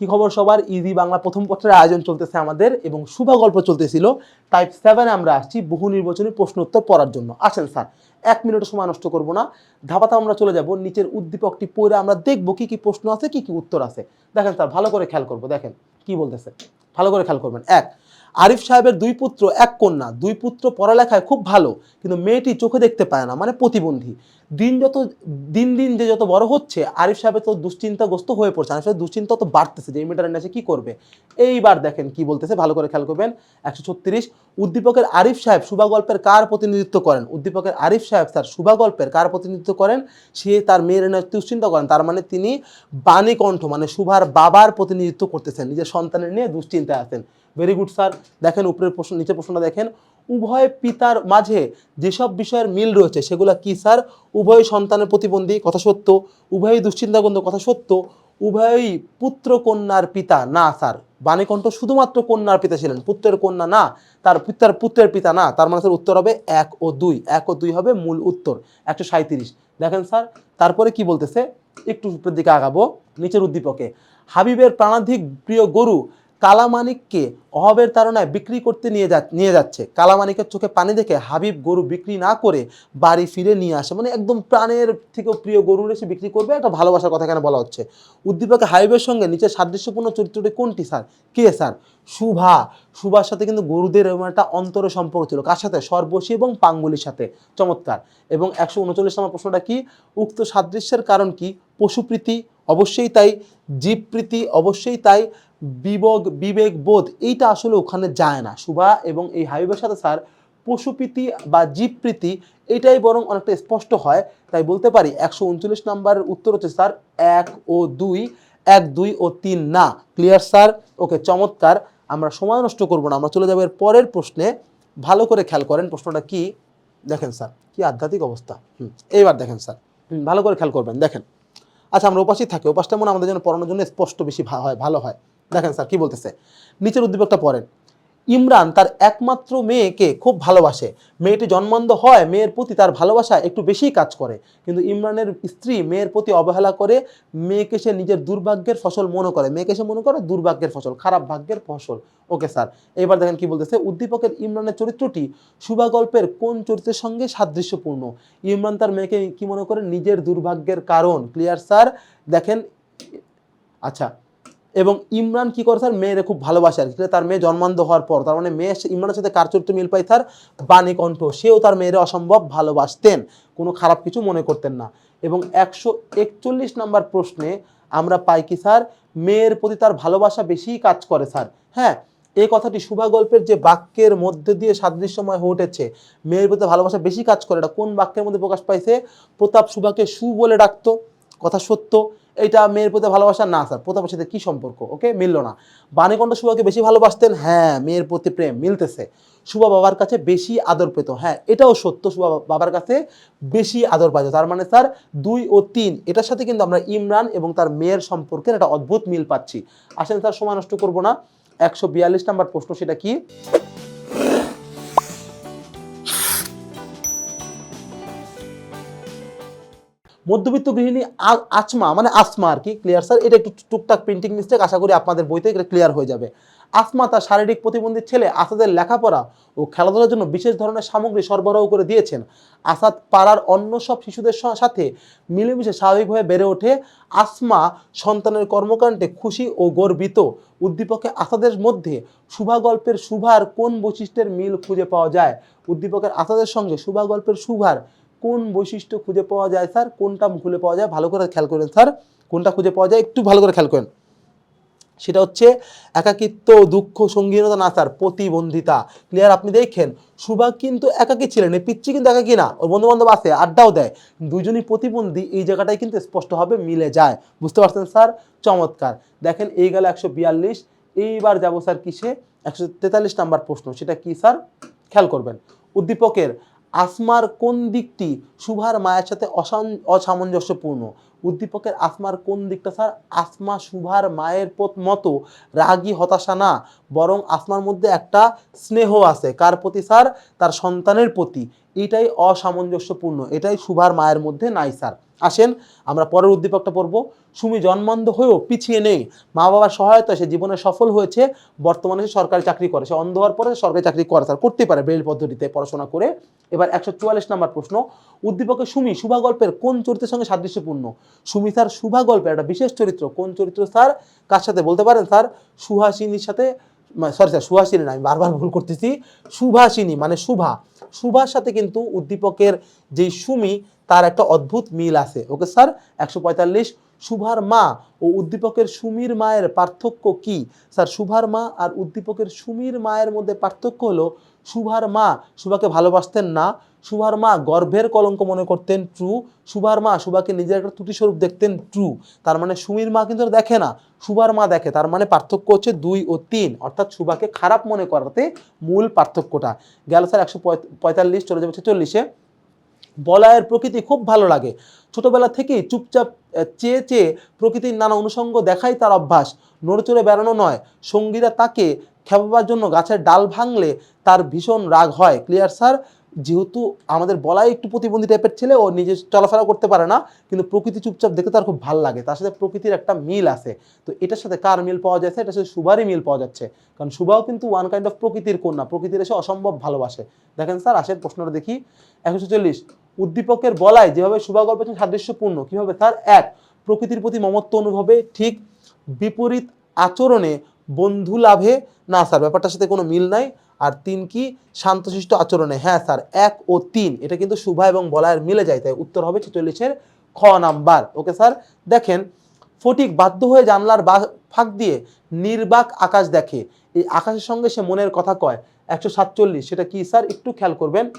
কি খবর সবার? ইজি বাংলা প্রথম পত্রের আয়োজন চলতেছে আমাদের এবং শুভ গল্প চলতেছিল টাইপ সেভেনে আমরা আসছি বহু নির্বাচনী প্রশ্ন উত্তর পড়ার জন্য। আসেন স্যার, এক মিনিট সময় নষ্ট করব না। ধাপাতে আমরা চলে যাব, নিচের উদ্দীপকটি পড়ে আমরা দেখব কি কি প্রশ্ন আছে, কি কি উত্তর আছে। দেখেন স্যার, ভালো করে খেয়াল করব, দেখেন কি বলতেছে। ভালো করে খেয়াল করবেন। এক, আরিফ সাহেবের দুই পুত্র এক কন্যা। দুই পুত্র পড়ালেখায় খুব ভালো, কিন্তু মেয়েটি চোখে দেখতে পায় না মানে প্রতিবন্ধী। দিন যত, দিন দিন যে যত বড় হচ্ছে, আরিফ সাহেবের তো দুশ্চিন্তাগ্রস্ত হয়ে পড়ছে। আরিফ সাহেবের দুশ্চিন্তা তো বাড়তেছে, যে এই মেয়েটার এসে কি করবে? এইবার দেখেন কি বলতেছে, ভালো করে খেয়াল করবেন। একশো ছত্রিশ, উদ্দীপকের আরিফ সাহেব শুভা গল্পের কার প্রতিনিধিত্ব করেন? উদ্দীপকের আরিফ সাহেব স্যার শুভা গল্পের কার প্রতিনিধিত্ব করেন? সে তার মেয়ের দুশ্চিন্তা করেন। তার মানে তিনি বাণীকণ্ঠ মানে শুভার বাবার প্রতিনিধিত্ব করতেছেন। নিজের সন্তানের নিয়ে দুশ্চিন্তায় আছেন। ভেরি গুড স্যার দেখেন উপরের প্রশ্ন, নিচের প্রশ্নটা দেখেন। উভয় পিতার মাঝে যেসব বিষয়ের মিল রয়েছে, সেগুলো কি স্যার? উভয় সন্তানের প্রতিবন্ধী, কথা সত্য। উভয়ই দুশ্চিন্তাগন্ধ কথা সত্য। উভয়ই পুত্র কন্যার পিতা, না স্যার। বাণীকণ্ঠ শুধুমাত্র কন্যার পিতা ছিলেন। পুত্রের কন্যা না, তার পিতার পুত্রের পিতা না, তার মানে স্যার উত্তর হবে এক ও দুই। এক ও দুই হবে মূল উত্তর, একশো সাঁত্রিশ দেখেন স্যার, তারপরে কি বলতেছে? একটু উপরের দিকে আগাবো, নিচের উদ্দীপকে। হাবিবের প্রাণাধিক প্রিয় গরু কালামানিককে অভাবের তাড়নায় বিক্রি করতে নিয়ে যা, নিয়ে যাচ্ছে। কালামানিকের চোখে পানি দেখে হাবিব গরু বিক্রি না করে বাড়ি ফিরে নিয়ে আসে। মানে একদম প্রাণের থেকেও প্রিয় গরু এসে বিক্রি করবে, একটা ভালোবাসার কথা এখানে বলা হচ্ছে। উদ্দীপকে হাবিবের সঙ্গে নিচে সাদৃশ্যপূর্ণ চরিত্রটি কোনটি, স্যার? কে, স্যার? শুভা। শুভার সাথে কিন্তু গরুদের একটা অন্তরের সম্পর্ক ছিল। কার সাথে? সর্বশী এবং পাঙ্গুলির সাথে। চমৎকার। এবং একশো উনচল্লিশ নম্বর প্রশ্নটা কি? উক্ত সাদৃশ্যের কারণ কি? পশুপ্রীতি অবশ্যই তাই জীবপ্রীতি, অবশ্যই তাই বিবেক বিবেক বোধ, এইটা আসলে ওখানে যায় না। শুভা এবং এই হাবিবের সাথে স্যার পশুপ্রীতি বা জীবপ্রীতি, এটাই বরং অনেকটা স্পষ্ট হয়। তাই বলতে পারি একশো উনচল্লিশ নাম্বারের উত্তর হচ্ছে স্যার এক ও দুই, এক, দুই ও তিন না। Clear sir? ওকে, চমৎকার। আমরা সময় নষ্ট করব না, আমরা চলে যাব এর পরের প্রশ্নে। ভালো করে খেয়াল করেন, প্রশ্নটা কি? দেখেন স্যার, কি আধ্যাত্মিক অবস্থা। হুম, এইবার দেখেন স্যার। ভালো করে খেয়াল করবেন। দেখেন আচ্ছা আমরা ওপাশেই থাকি, উপাসটা মনে আমাদের জন্য পড়ানোর জন্য স্পষ্ট বেশি হয়, ভালো হয়। দেখেন স্যার, কি বলতেছে? নিচের উদ্দীপকটা পড়েন। ইমরান তার একমাত্র মেয়েকে খুব ভালোবাসে। মেয়েটি জন্মান্ধ হয়, মেয়ের প্রতি তার ভালোবাসা একটু বেশিই কাজ করে। কিন্তু ইমরানের স্ত্রী মেয়ের প্রতি অবহেলা করে মেয়েকে সে নিজের দুর্ভাগ্যের ফসল মনে করে। মেয়েকে সে মনে করে দুর্ভাগ্যের ফসল, খারাপ ভাগ্যের ফসল। ওকে স্যার, এবার দেখেন কি বলতেছে। উদ্দীপকের ইমরানের চরিত্রটি শুভা গল্পের কোন চরিত্রের সঙ্গে সাদৃশ্যপূর্ণ? ইমরান তার মেয়েকে কি মনে করে? নিজের দুর্ভাগ্যের কারণ। ক্লিয়ার স্যার দেখেন আচ্ছা এবং ইমরান কি করে স্যার? মেয়েরে খুব ভালোবাসে আর কি। তার মেয়ে জন্মান্ধ হওয়ার পর, তার মানে মেয়ে ইমরানের সাথে কার চরিত্র মিল পাই তার বাণী কণ্ঠ। সেও তার মেয়েরে অসম্ভব ভালোবাসতেন। কোনো খারাপ কিছু মনে করতেন না। এবং একশো একচল্লিশ নাম্বার প্রশ্নে আমরা পাই কি স্যার? মেয়ের প্রতি তার ভালোবাসা বেশিই কাজ করে স্যার। হ্যাঁ এই কথাটি শুভা গল্পের যে বাক্যের মধ্যে দিয়ে সাদৃশ্যময় হয়ে উঠেছে, মেয়ের প্রতি ভালোবাসা বেশি কাজ করে এটা কোন বাক্যের মধ্যে প্রকাশ পাইছে? প্রতাপ শুভাকে সু বলে ডাকতো। কথা সত্য। এইটা মেয়ের প্রতি ভালোবাসা? না স্যার প্রতাপের সাথে কী সম্পর্ক? ওকে? মিললো না। বাণীকণ্ঠ শুভাকে বেশি ভালোবাসতেন? হ্যাঁ মেয়ের প্রতি প্রেম, মিলতেছে। শুভা বাবার কাছে বেশি আদর পেত। হ্যাঁ এটাও সত্য। শুভা বাবার কাছে বেশি আদর পাইত। তার মানে স্যার দুই ও তিন, এটার সাথে কিন্তু আমরা ইমরান এবং তার মেয়ের সম্পর্কের একটা অদ্ভুত মিল পাচ্ছি। আসেন স্যার সময় নষ্ট করব না। একশো বিয়াল্লিশ নাম্বার প্রশ্ন সেটা কি? মধ্যবিত্ত গৃহিণী আচমা মানে আসমা আর কি ক্লিয়ার স্যার এটা একটু টুকটাক প্রিন্টিং মিস্টেক আশা করি আপনাদের বইতে এটা ক্লিয়ার হয়ে যাবে। আসমা তার শারীরিক প্রতিবন্ধী ছেলে আসাদের লেখাপড়া ও খেলাধুলার জন্য বিশেষ ধরনের সামগ্রী সরবরাহ করে দিয়েছেন। আসাদ পাড়ার অন্য সব শিশুদের সাথে মিলেমিশে স্বাভাবিকভাবে বেড়ে ওঠে। আসমা সন্তানের কর্মকাণ্ডে খুশি ও গর্বিত। উদ্দীপকে আসাদের মধ্যে শুভা গল্পের শুভার কোন বৈশিষ্ট্যের মিল খুঁজে পাওয়া যায়? উদ্দীপকের আসাদের সঙ্গে শুভা গল্পের শুভার কোন বৈশিষ্ট্য খুঁজে পাওয়া যায়, স্যার? কোনটা খুলে পাওয়া যায়? ভালো করে খেয়াল করেন, স্যার। কোনটা খুঁজে পাওয়া যায়? একটু ভালো করে খেয়াল করেন। সেটা হচ্ছে একাকিত্ব, দুঃখ, সঙ্গীনতা না, স্যার, প্রতিবন্ধিতা। ক্লিয়ার আপনি দেখেন সুভাগ কিন্তু একাকি ছিলেন, এই পিচ্ছি কিন্তু একাকি না। ওর বন্ধু বান্ধব আছে, আড্ডাও দেয়। দুজনই প্রতিবন্ধী, এই জায়গাটাই কিন্তু স্পষ্টভাবে মিলে যায়। বুঝতে পারছেন, স্যার? চমৎকার। দেখেন, এই গেল একশো বিয়াল্লিশ। এইবার যাব, স্যার, কিসে? একশো তেতাল্লিশ নাম্বার প্রশ্ন। সেটা কি, স্যার? খেয়াল করবেন। উদ্দীপকের আসমার কোন দিকটি শুভার মায়ের সাথে অসামঞ্জস্যপূর্ণ? উদ্দীপকের আসমার কোন দিকটা স্যার? আসমা শুভার মায়ের পথ মতো রাগী, হতাশা না? বরং আসমার মধ্যে একটা স্নেহ আছে। কার প্রতি স্যার? তার সন্তানের প্রতি। এটাই অসামঞ্জস্যপূর্ণ। এটাই শুভার মায়ের মধ্যে নাই স্যার। আসেন, আমরা পরের উদ্দীপকটা পড়ব। সুমি জন্মান্ধ হয়েও পিছিয়ে নেই। মা বাবার সহায়তায় সে জীবনে সফল হয়েছে। বর্তমানে সে সরকারি চাকরি করে। সে অন্ধ হওয়ার পরে সরকারি চাকরি করে, তার করতে পারে ব্রেল পদ্ধতিতে পড়াশোনা করে। এবার একশো চুয়াল্লিশ নাম্বার প্রশ্ন। উদ্দীপকের সুমি শুভা গল্পের কোন চরিত্রের সঙ্গে সাদৃশ্যপূর্ণ? সুমি স্যার শুভা গল্পের একটা বিশেষ চরিত্র। কোন চরিত্র স্যার? কার সাথে বলতে পারেন স্যার? সুহাসিনীর সাথে সরি স্যার, সুহাসিনী না, আমি বারবার ভুল করতেছি। সুভাষিনী মানে শুভা। শুভার সাথে কিন্তু উদ্দীপকের যেই সুমি তার একটা অদ্ভুত মিল আছে। ওকে স্যার, একশো পঁয়তাল্লিশ শুভার মা ও উদ্দীপকের সুমির মায়ের পার্থক্য কি? স্যার শুভার মা আর উদ্দীপকের সুমির মায়ের মধ্যে পার্থক্য হলো শুভার মা শুভাকে ভালোবাসতেন না শুভার মা গর্ভের কলঙ্ক মনে করতেন ট্রু শুভার মা শুভাকে নিজের একটা ত্রুটি স্বরূপ দেখতেন ট্রু তার মানে সুমির মা কিন্তু দেখে না শুভার মা দেখে, তার মানে পার্থক্য হচ্ছে দুই ও তিন, অর্থাৎ শুভাকে খারাপ মনে করাতে মূল পার্থক্যটা। গেল স্যার, একশো পঁয়তাল্লিশ, চলে যাবে ছেচল্লিশে। বলয়ের প্রকৃতি খুব ভালো লাগে। ছোটবেলা থেকেই চুপচাপ চেয়ে চেয়ে প্রকৃতির নানা অনুষঙ্গ দেখাই তার অভ্যাস। নড়চড়ে বেড়ানো নয়, সঙ্গীরা তাকে খেপাবার জন্য গাছের ডাল ভাঙলে তার ভীষণ রাগ হয়। Clear, sir? যেহেতু আমাদের বলাই একটু প্রতিবন্ধী টাইপের ছেলে, ও নিজে চলাফেরা করতে পারে না, কিন্তু প্রকৃতি চুপচাপ দেখতে তার খুব ভালো লাগে। তার সাথে প্রকৃতির একটা মিল আছে। তো এটার সাথে কার মিল পাওয়া যাচ্ছে এটার সাথে সুভারই মিল পাওয়া যাচ্ছে। কারণ সুভাও কিন্তু ওয়ান কাইন্ড অফ প্রকৃতির কন্যা। প্রকৃতির এসে অসম্ভব ভালোবাসে। দেখেন, স্যার, আসেন প্রশ্নটা দেখি। একশো চল্লিশ উদ্দীপকের বলায় যেভাবে শুভা গল্পের সঙ্গে সাদৃশ্যপূর্ণ, কীভাবে তার এক, প্রকৃতির প্রতি মমত্ব অনুভবে, ঠিক বিপরীত আচরণে বন্ধু লাভে, না স্যার, ব্যাপারটার সাথে কোনো মিল নাই। আর তিন কি, শান্তশিষ্ট আচরণে হ্যাঁ স্যার, এক ও তিন, এটা কিন্তু শুভা এবং বলায়ের মিলে যায়, তাই উত্তর হবে ছেচল্লিশের খ নাম্বার। ওকে স্যার, দেখেন, ফটিক বাধ্য হয়ে জানলার বা- ফাঁক দিয়ে নির্বাক আকাশ দেখে। এই আকাশের সঙ্গে সে মনের কথা কয়। একশো সাতচল্লিশ, সেটা কি স্যার, একটু খেয়াল করবেন।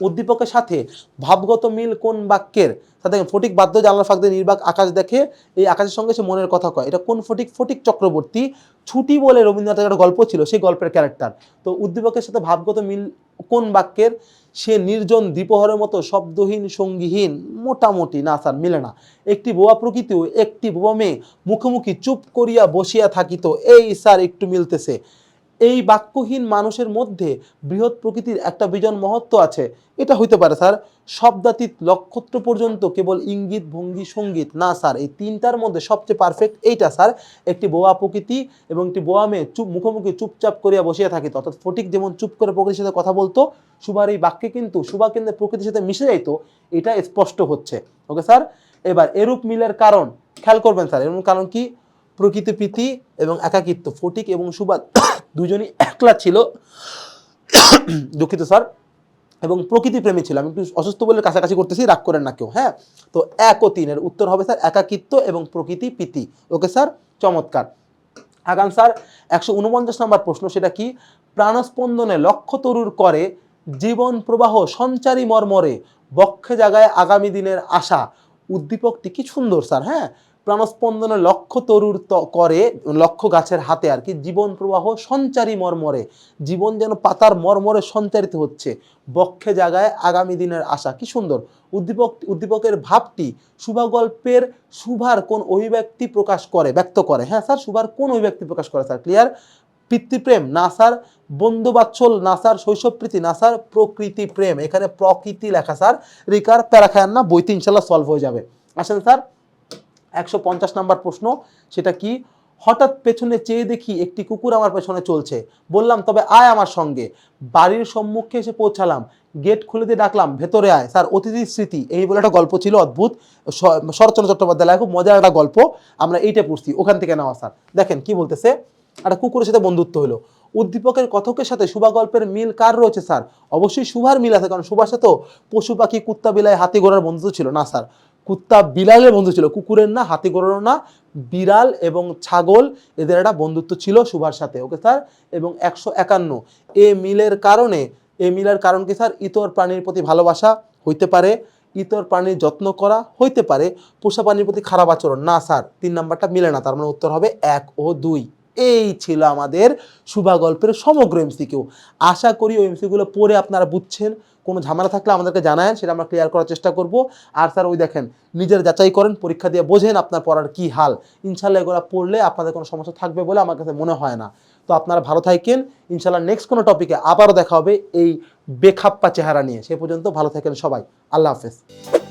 উদ্দীপকের সাথে ভাবগত মিল কোন বাক্যের? তা দেখেন, ফটিক বাধ্য জানলার ফাঁক দিয়ে নির্বাক আকাশ দেখে, এই আকাশের সঙ্গে সে মনের কথা কয়। এটা কোন ফটিক? ফটিক চক্রবর্তী। ছুটি বলে রবীন্দ্রনাথের একটা গল্প ছিল, সেই গল্পের ক্যারেক্টার তো উদ্দীপকের সাথে ভাবগত মিল কোন বাক্যের? সে নির্জন দ্বীপহরের মতো শব্দহীন, সঙ্গীহীন, মোটামুটি, না স্যার, মিলে না। একটি বোয়া প্রকৃতিও, একটি বোয়া মেয়ে, মুখোমুখি চুপ করিয়া বসিয়া থাকিত। এই স্যার, একটু মিলতেছে। এই বাক্যহীন মানুষের মধ্যে বৃহৎ প্রকৃতির একটা বিজন মহত্ব আছে। এটা হইতে পারে, স্যার, শব্দাতীত লক্ষত্র পর্যন্ত কেবল ইঙ্গিত, ভঙ্গি, সংগীত। না, স্যার, এই তিনটার মধ্যে সবচেয়ে পারফেক্ট এইটা, স্যার, একটি বোয়া প্রকৃতি এবং একটি বোয়া মেয়ে চুপ মুখোমুখি চুপচাপ করিয়া বসিয়া থাকিত অর্থাৎ ফটিক যেমন চুপ করে প্রকৃতির সাথে কথা বলতো সুভার এই বাক্যে কিন্তু সুভা কিন্তু প্রকৃতির সাথে মিশে যাইতো, এটা স্পষ্ট হচ্ছে। ওকে স্যার, এবার এরূপ মিলের কারণ, খেয়াল করবেন, স্যার, এরূপ কারণ কি? প্রকৃতি প্রীতি এবং একাকিত্ব। ফটিক এবং সুবাদ দুজনই একলা ছিল। দুঃখিত, স্যার। এবং প্রকৃতি প্রেমী ছিল। আমি একটু অসুস্থ বলে কাছাকাছি করতেছি, রাগ করেন না কেউ হ্যাঁ? তো এক ও তিনের উত্তর হবে, স্যার, একাকিত্ব এবং প্রকৃতি প্রীতি। ওকে, স্যার? চমৎকার। আগাম, স্যার, একশো উনপঞ্চাশ নম্বর প্রশ্ন, সেটা কি? প্রাণস্পন্দনে লক্ষ্য তরুর করে, জীবন প্রবাহ সঞ্চারী মর্মরে, বক্ষে জাগায় আগামী দিনের আশা। উদ্দীপকটি কি সুন্দর, স্যার হ্যাঁ? প্রাণস্পন্দনে লক্ষ্য তরুর করে, লক্ষ্য গাছের হাতে আর কি, জীবন প্রবাহ সঞ্চারী মর্মরে, জীবন যেন পাতার মর্মরে সঞ্চারিত হচ্ছে, বক্ষে জাগায় আগামী দিনের আশা। কি সুন্দর। উদ্দীপক, উদ্দীপকের ভাবটি শুভা গল্পের শুভার কোন অভিব্যক্তি প্রকাশ করে, ব্যক্ত করে। হ্যাঁ স্যার শুভার কোন অভিব্যক্তি প্রকাশ করে স্যার? ক্লিয়ার? পিতৃপ্রেম, না স্যার? বন্ধুবাৎসল না স্যার? শৈশবপ্রীতি, না স্যার? প্রকৃতি প্রেম এখানে প্রকৃতি লেখা স্যার। রিকার প্যারা খায়ান না, বইতে ইনশাল্লাহ সলভ হয়ে যাবে। আসেন স্যার। একশো পঞ্চাশ নাম্বার প্রশ্ন, সেটা কি? হঠাৎ পেছনে চেয়ে দেখি একটি কুকুর আমার পেছনে চলছে। বললাম, তবে আয় আমার সঙ্গে। বাড়ির সম্মুখে এসে পৌঁছালাম। গেট খুলে দিয়ে ডাকলাম, ভেতরে আয়। স্যার, অতিথির স্মৃতি। এই বলে একটা গল্প ছিল অদ্ভুত। শরৎচন্দ্র চট্টোপাধ্যায় খুব মজার একটা গল্প। আমরা এইটা পড়ছি, ওখান থেকে নেওয়া স্যার। দেখেন কি বলতেছে? একটা কুকুরের সাথে বন্ধুত্ব হলো। উদ্দীপকের কথকের সাথে শুভা গল্পের মিল কার রয়েছে স্যার? অবশ্যই শুভার মিল আছে, কারণ শুভার সাথে পশু পাখি, কুত্তা, বিলাই, হাতি ঘোড়ার বন্ধুত্ব ছিল। না স্যার কুত্তা বিড়ালের বন্ধু ছিল, কুকুরের না, হাতি ঘোড়ারও না, বিড়াল এবং ছাগল এদের একটা বন্ধুত্ব ছিল সুভার সাথে ওকে স্যার এবং একশো একান্ন। এ মিলের কারণে, এ মিলের কারণ কি স্যার ইতর প্রাণীর প্রতি ভালোবাসা হইতে পারে, ইতর প্রাণীর যত্ন করা হইতে পারে, পোষা প্রাণীর প্রতি খারাপ আচরণ, না স্যার তিন নাম্বারটা মিলে না, তার মানে উত্তর হবে এক ও দুই। এই ছিল আমাদের শুভা গল্পের সমগ্র এমসিকিউ। আশা করি ওই এমসিগুলো পড়ে আপনারা বুঝছেন। কোনো ঝামেলা থাকলে আমাদেরকে জানায় সেটা আমরা ক্লিয়ার করার চেষ্টা করব। আর স্যার, ওই দেখেন, নিজের যাচাই করেন, পরীক্ষা দিয়ে বোঝেন আপনার পড়ার কি হাল। ইনশাল্লাহ এগুলো পড়লে আপনাদের কোনো সমস্যা থাকবে বলে আমার কাছে মনে হয় না। তো আপনারা ভালো থাকেন, ইনশাল্লাহ নেক্সট কোনো টপিকে আবারও দেখা হবে এই বেখাপ্পা চেহারা নিয়ে। সে পর্যন্ত ভালো থাকেন সবাই। আল্লাহ হাফেজ।